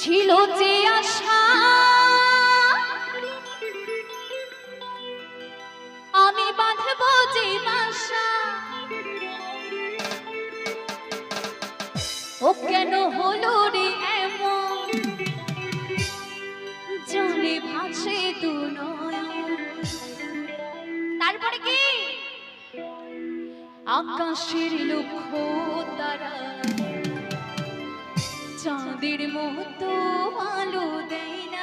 ছিল যে আশা। আমি বাঁধব যে বাসা। ও কেন হলো রে এমন? জলে ভাসে তু তারপরে কি? আকাশের লক্ষ্য তারা চাঁদের মতো আলো দেয় না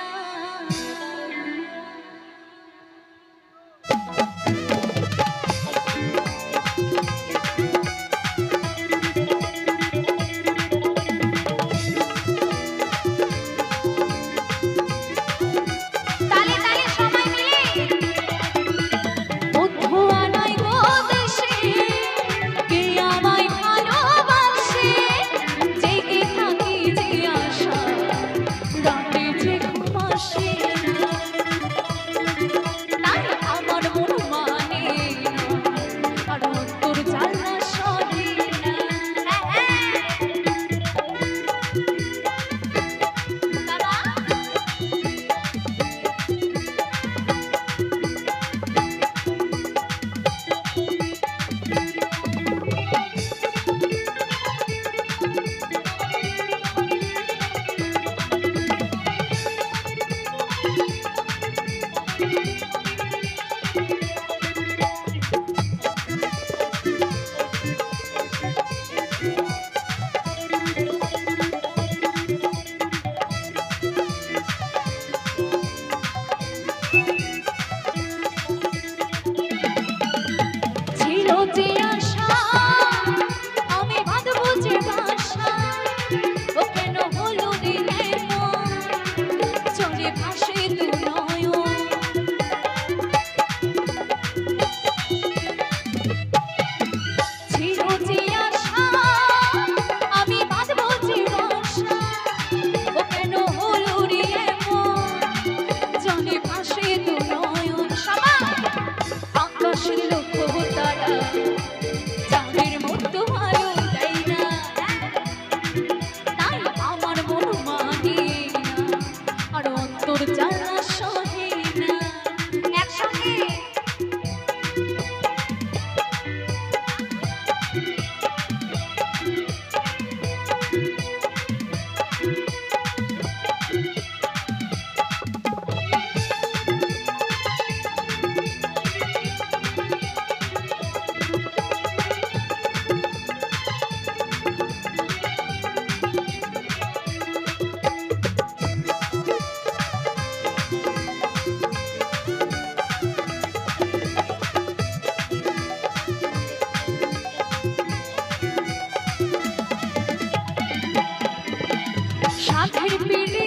பிடி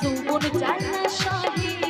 জীবন যায় না সহি